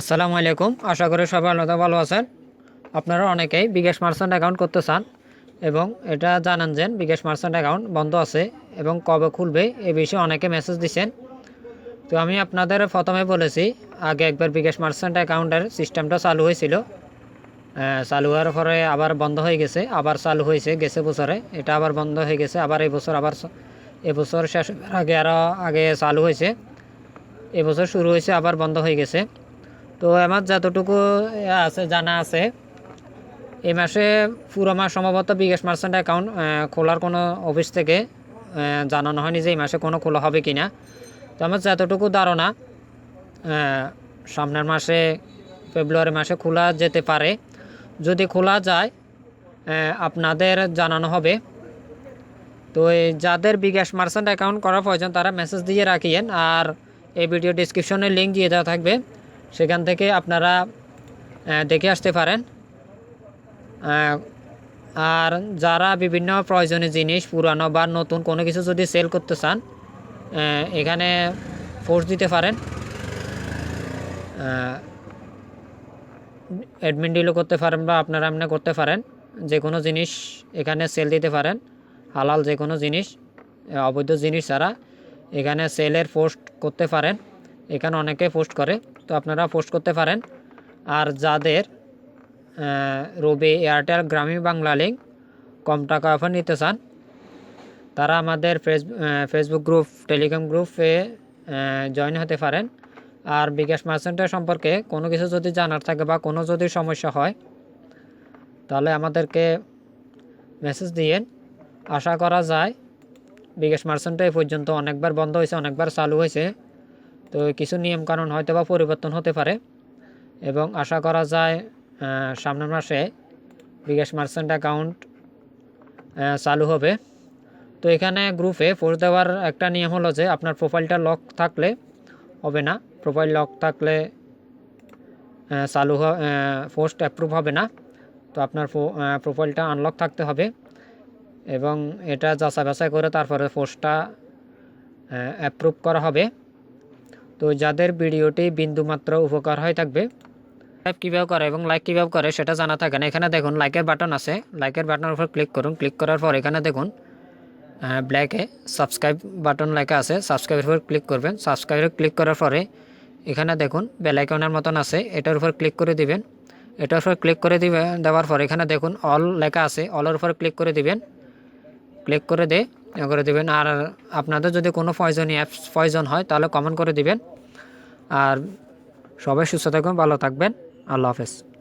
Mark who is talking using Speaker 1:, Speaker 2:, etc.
Speaker 1: আসসালামু আলাইকুম। আশা করি সবাই আলাদা ভালো আছেন। আপনারা অনেকেই বিকাশ মার্চেন্ট অ্যাকাউন্ট করতে চান এবং এটা জানান যে বিকাশ মার্চেন্ট অ্যাকাউন্ট বন্ধ আছে এবং কবে খুলবে এ বিষয়ে অনেকে মেসেজ দিচ্ছেন তো আমি আপনাদের প্রথমে বলেছি, আগে একবার বিকাশ মার্চেন্ট অ্যাকাউন্টের সিস্টেমটা চালু হয়েছিল। চালু হওয়ার পরে আবার বন্ধ হয়ে গেছে, আবার চালু হয়েছে, গেছে বছরে। এটা আবার বন্ধ হয়ে গেছে, আবার এই বছর, আবার এবছর শেষ আগে আরও আগে চালু হয়েছে। এবছর শুরু হয়েছে, আবার বন্ধ হয়ে গেছে। তো আমার যতটুকু আছে, জানা আছে, এই মাসে পুরো মাস সম্ভবত বিকাশ মার্চেন্ট অ্যাকাউন্ট খোলার কোনো অফিস থেকে জানানো হয়নি যে এই মাসে কোনো খোলা হবে কি না তো আমার যতটুকু ধারণা সামনের মাসে, ফেব্রুয়ারি মাসে খোলা যেতে পারে। যদি খোলা যায় আপনাদের জানানো হবে। তো যাদের বিকাশ মার্চেন্ট অ্যাকাউন্ট করার প্রয়োজন, তারা মেসেজ দিয়ে রাখিয়েন, আর এই ভিডিও ডিসক্রিপশনে লিঙ্ক দিয়ে দেওয়া থাকবে। সেখান থেকে আপনারা দেখে আসতে পারেন। আর যারা বিভিন্ন প্রয়োজনীয় জিনিস, পুরানো বা নতুন কোনো কিছু যদি সেল করতে চান এখানে ফোর্স দিতে পারেন। অ্যাডমিন ডিলও করতে পারেন বা আপনারা এমনি করতে পারেন। যে কোনো জিনিস এখানে সেল দিতে পারেন। হালাল যে কোনো জিনিস, অবৈধ জিনিস ছাড়া এখানে সেলের পোস্ট করতে পারেন। এখানে অনেকে পোস্ট করে। তো আপনারা পোস্ট করতে পারেন। আর যাদের রবি এয়ারটেল গ্রামীণ বাংলা লিঙ্ক কম টাকা অফার নিতে চান, তারা আমাদের ফেস ফেসবুক গ্রুপ টেলিগ্রাম গ্রুপে জয়েন হতে পারেন। আর বিকাশ মার্চেন্টের সম্পর্কে কোনো কিছু যদি জানার থাকে বা কোনো যদি সমস্যা হয়, তাহলে আমাদেরকে মেসেজ দিয়েন। আশা করা যায় বিকাশ মার্চেন্টটা এই পর্যন্ত অনেকবার বন্ধ হয়েছে, অনেকবার চালু হয়েছে। তো কিছু নিয়মকানুন হয়তো বা পরিবর্তন হতে পারে এবং আশা করা যায় সামনের মাসে বিকাশ মার্চেন্ট অ্যাকাউন্ট চালু হবে। তো এখানে গ্রুপে পোস্ট দেওয়ার একটা নিয়ম হলো যে আপনার প্রোফাইলটা লক থাকলে হবে না। প্রোফাইল লক থাকলে চালু পোস্ট অ্যাপ্রুভ হবে না। তো আপনার প্রোফাইলটা আনলক থাকতে হবে এবং এটা যাচাই বাছাই করে তারপরে পোস্টটা অ্যাপ্রুভ করা হবে। তো যাদের ভিডিওটি বিন্দুমাত্র উপকার হয়ে থাকবে লাইক কীভাবে করে এবং লাইক কীভাবে করে সেটা জানা থাকে না। এখানে দেখুন লাইকের বাটন আছে। লাইকের বাটনের উপর ক্লিক করুন। ক্লিক করার পর এখানে দেখুন ব্ল্যাকে সাবস্ক্রাইব বাটন লেখা আছে। সাবস্ক্রাইবের উপর ক্লিক করবেন। সাবস্ক্রাইবে ক্লিক করার পরে এখানে দেখুন বেল আইকনের মতন আছে। এটার উপর ক্লিক করে দিবেন। এটার উপর ক্লিক করে দিবে, দেওয়ার পর এখানে দেখুন অল লেখা আছে। অলের উপর ক্লিক করে দিবেন। ক্লিক করে দে এ করে দিবেন। আর আপনাদের যদি কোনো প্রয়োজনীয় অ্যাপস প্রয়োজন হয়, তাহলে কমেন্ট করে দিবেন। আর সবাই সুস্থ থাকবেন ভালো থাকবেন। আল্লাহ হাফেজ।